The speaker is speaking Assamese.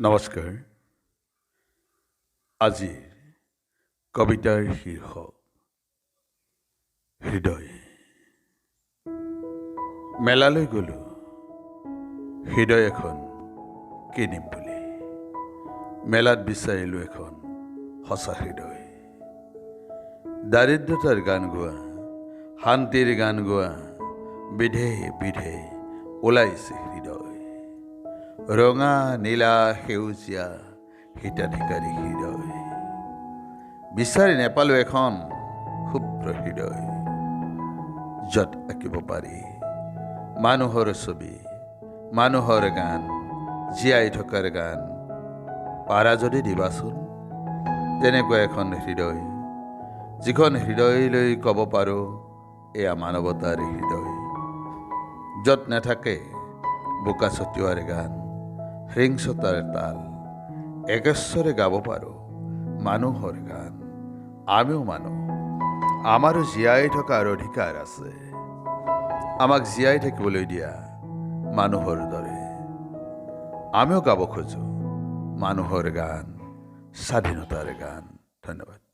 নমস্কাৰ। আজিৰ কবিতাৰ শীৰ্ষক হৃদয়। মেলালৈ গ'লো হৃদয় এখন কিনিম বুলি। মেলাত বিচাৰিলোঁ এখন সঁচা হৃদয়। দাৰিদ্ৰতাৰ গান গোৱা শান্তিৰ গান গোৱা বিধে বিধে ওলাইছে হৃদয়। ৰঙা নীলা সেউজীয়া হিতাধিকাৰী হৃদয়। বিচাৰি নেপালোঁ এখন ক্ষুদ্ৰ হৃদয় য'ত আঁকিব পাৰি মানুহৰ ছবি মানুহৰ গান জীয়াই থকাৰ গান। পাৰা যদি দিবাচোন তেনেকুৱা এখন হৃদয় যিখন হৃদয়লৈ ক'ব পাৰোঁ এয়া মানৱতাৰ হৃদয় য'ত নাথাকে বোকা ছটিওৱাৰ গান। হিংসতাৰ তাল একেশ্বৰে গাব পাৰোঁ মানুহৰ গান, আমিও মানুহ আমাৰো জীয়াই থকাৰ অধিকাৰ আছে। আমাক জীয়াই থাকিবলৈ দিয়া মানুহৰ দৰে। আমিও গাব খোজোঁ মানুহৰ গান, স্বাধীনতাৰ গান। ধন্যবাদ।